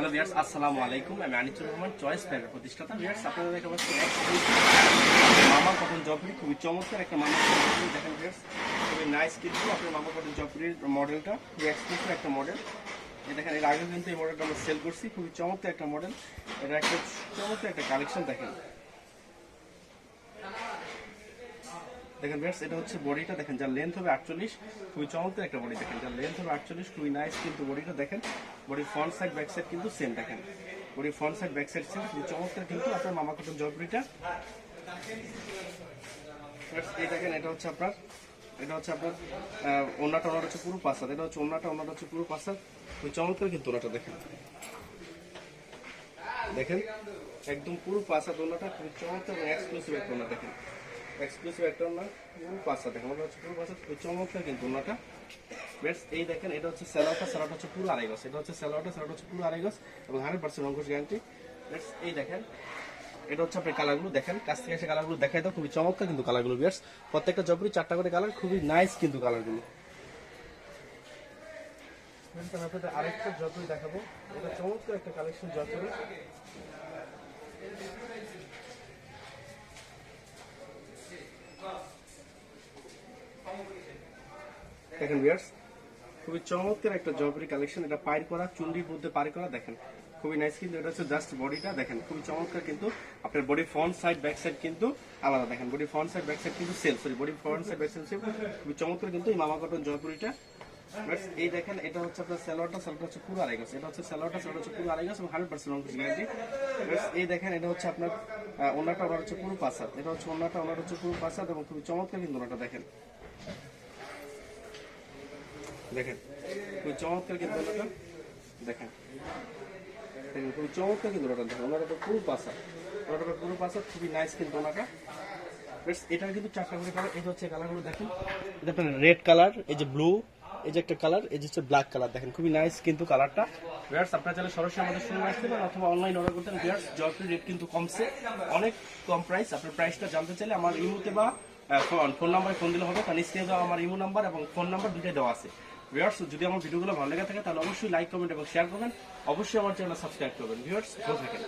Hello বিয়ার্স আসসালামু আলাইকুম আমি আনিচুর রহমান চয়েস ফ্যানের প্রতিষ্ঠাতা বিয়ার্স আপনারা দেখতে পাচ্ছেন মামা কটন জবরি খুবই চমৎকার একটা মামা দেখেন বিয়ার্স খুবই নাইস কিন্তু আপনার মামা কটন জবরির মডেলটা খুবই এক্সক্লুসিভ একটা মডেল দেখেন, এর আগে কিন্তু এই মডেলটা আমরা সেল করছি। খুবই চমৎকার একটা মডেল এটা একটা চমৎকার একটা কালেকশন দেখেন। দেখেন ভিউয়ার্স এটা হচ্ছে বডিটা দেখেন যার লেন্থ হবে আটচল্লিশ খুবই চমৎকার একটা বডি দেখেন যার লেন্থ হবে আটচল্লিশ খুবই নাইস কিন্তু বডিটা দেখেন বডির ফ্রন্ট সাইড ব্যাক সাইড কিন্তু সেম দেখেন। বডির front side back side same খুবই চমৎকার কিন্তু আপনার মামা কটন Friends, এই দেখেন এটা হচ্ছে আপনার এটা হচ্ছে আপনার ওনাটা ওনাটা হচ্ছে পুরো পাসাদ এটা হচ্ছে ওনাটা ওনাটা হচ্ছে পুরো পাসাদ খুবই চমৎকার কিন্তু ওনাটা দেখেন। দেখেন একদম পুরো পাঁচা দোলনাটা খুবই চমৎকার এক্সক্লুসিভ একটা দেখেন। এক্সক্লুসিভ একটা ওনা পুরো পাঁচা দেখেন ওটা হচ্ছে পুরো পাঁচা খুবই চমৎকার কিন্তু ওনাটা। বেশ এই দেখেন, এটা হচ্ছে স্যালাডটা স্যালাড হচ্ছে পুরো আড়াই গজ। এটা হচ্ছে স্যালাডটা স্যালাড হচ্ছে পুরো আড়াই গজ এবং হান্ড্রেড পার্সেন্ট অঙ্কুশ গ্যারান্টি বেশ এই দেখেন, এটা হচ্ছে আপনি কালারগুলো দেখেন, কাছ থেকে এসে কালারগুলো দেখাই দাও, খুবই চমৎকার কিন্তু কালারগুলো বিয়ার্স প্রত্যেকটা জবরি চারটা করে কালার খুবই নাইস কিন্তু কালারগুলো আরেকটা জবরি দেখাবো। এটা চমৎকার একটা কালেকশন জবরি দেখেন ভিউয়ার্স খুবই চমৎকার একটা জবরি কালেকশন এটা পাইর করা চুন্ডির মধ্যে পার করা, দেখেন। খুবই নাইস কিন্তু এটা হচ্ছে জাস্ট বডিটা দেখেন, খুবই চমৎকার কিন্তু আপনার body front side back side কিন্তু আলাদা, দেখেন body front side back side কিন্তু sell sorry body front side back side খুবই চমৎকার কিন্তু এই মামা কটন জয়পুরিটা এই দেখেন, এটা হচ্ছে আপনার স্যালোয়ারটা স্যালোয়ারটা হচ্ছে পুরো আড়াই গজ, এটা হচ্ছে স্যালোয়ারটা স্যালোয়ার হচ্ছে পুরো আড়াই গজ এবং হান্ড্রেড পার্সেন্ট অঙ্কুশ গ্যারান্টি এই দেখেন, এটা হচ্ছে আপনার ওনাটা ওনার হচ্ছে পুরো পাসাদ এটা হচ্ছে ওনাটা ওনার হচ্ছে পুরো পাসাদ এবং খুবই চমৎকার কিন্তু ওনাটা দেখেন। দেখেন, খুবই চমৎকার কিন্তু দেখেন দেখেন, খুবই চমৎকার কিন্তু ওনাটা দেখেন ওনাটা তো পুরো পাসা ওনাটা পুরো পাসা খুবই নাইস কিন্তু ওনাটা এটার কিন্তু চারটা করে কালার যে হচ্ছে কালারগুলো দেখেন। এটা রেড কালার এই যে ব্লু এই যে একটা কালার এই যে হচ্ছে ব্ল্যাক কালার দেখেন, খুবই নাইস কিন্তু কালারটা চাইলে সরাসরি আমাদের অথবা অনলাইন অর্ডার করতেন রেট কিন্তু অনেক কম প্রাইস আপনার প্রাইসটা জানতে চাইলে আমার ইমুতে বা ফোন নাম্বারে ফোন দিলে হবে। দেওয়া আমার ইমো নাম্বার এবং ফোন নাম্বার দুটাই দেওয়া আছে। ভিউয়ার্স যদি আমার ভিডিওগুলো ভালো লেগে থাকে, তাহলে অবশ্যই লাইক কমেন্ট এবং শেয়ার করবেন। অবশ্যই আমার চ্যানেল সাবস্ক্রাইব করবেন। ভিউয়ার্স, ভালো থাকেন।